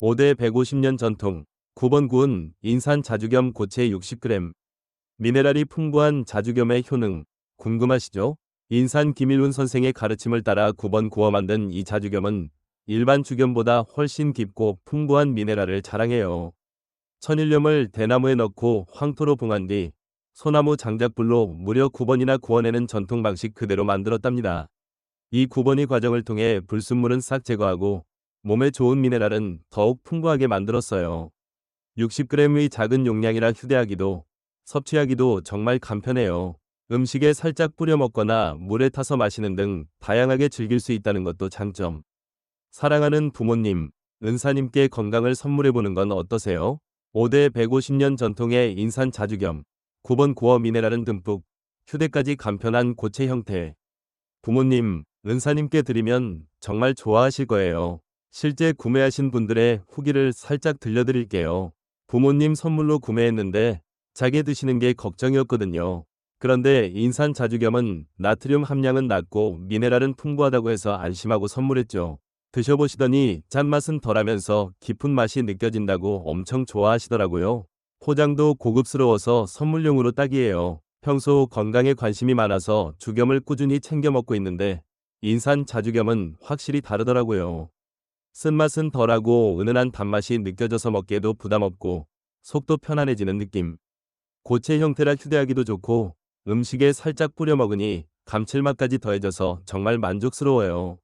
5대 150년 전통 9번 구운 인산 자주겸 고체 60g 미네랄이 풍부한 자주겸의 효능 궁금하시죠? 인산 김일훈 선생의 가르침을 따라 9번 구워 만든 이 자주겸은 일반 주겸보다 훨씬 깊고 풍부한 미네랄을 자랑해요. 천일염을 대나무에 넣고 황토로 붕한 뒤 소나무 장작불로 무려 9번이나 구워내는 전통 방식 그대로 만들었답니다. 이 9번이 과정을 통해 불순물은 싹 제거하고 몸에 좋은 미네랄은 더욱 풍부하게 만들었어요. 60g의 작은 용량이라 휴대하기도 섭취하기도 정말 간편해요. 음식에 살짝 뿌려 먹거나 물에 타서 마시는 등 다양하게 즐길 수 있다는 것도 장점. 사랑하는 부모님, 은사님께 건강을 선물해 보는 건 어떠세요? 5대 150년 전통의 인산 자주겸, 9번 구워 미네랄은 듬뿍, 휴대까지 간편한 고체 형태. 부모님, 은사님께 드리면 정말 좋아하실 거예요. 실제 구매하신 분들의 후기를 살짝 들려드릴게요. 부모님 선물로 구매했는데 자게 드시는 게 걱정이었거든요. 그런데 인산 자주겸은 나트륨 함량은 낮고 미네랄은 풍부하다고 해서 안심하고 선물했죠. 드셔보시더니 짠맛은 덜하면서 깊은 맛이 느껴진다고 엄청 좋아하시더라고요. 포장도 고급스러워서 선물용으로 딱이에요. 평소 건강에 관심이 많아서 주겸을 꾸준히 챙겨 먹고 있는데 인산 자주겸은 확실히 다르더라고요. 쓴맛은 덜하고 은은한 단맛이 느껴져서 먹기에도 부담없고 속도 편안해지는 느낌. 고체 형태라 휴대하기도 좋고 음식에 살짝 뿌려 먹으니 감칠맛까지 더해져서 정말 만족스러워요.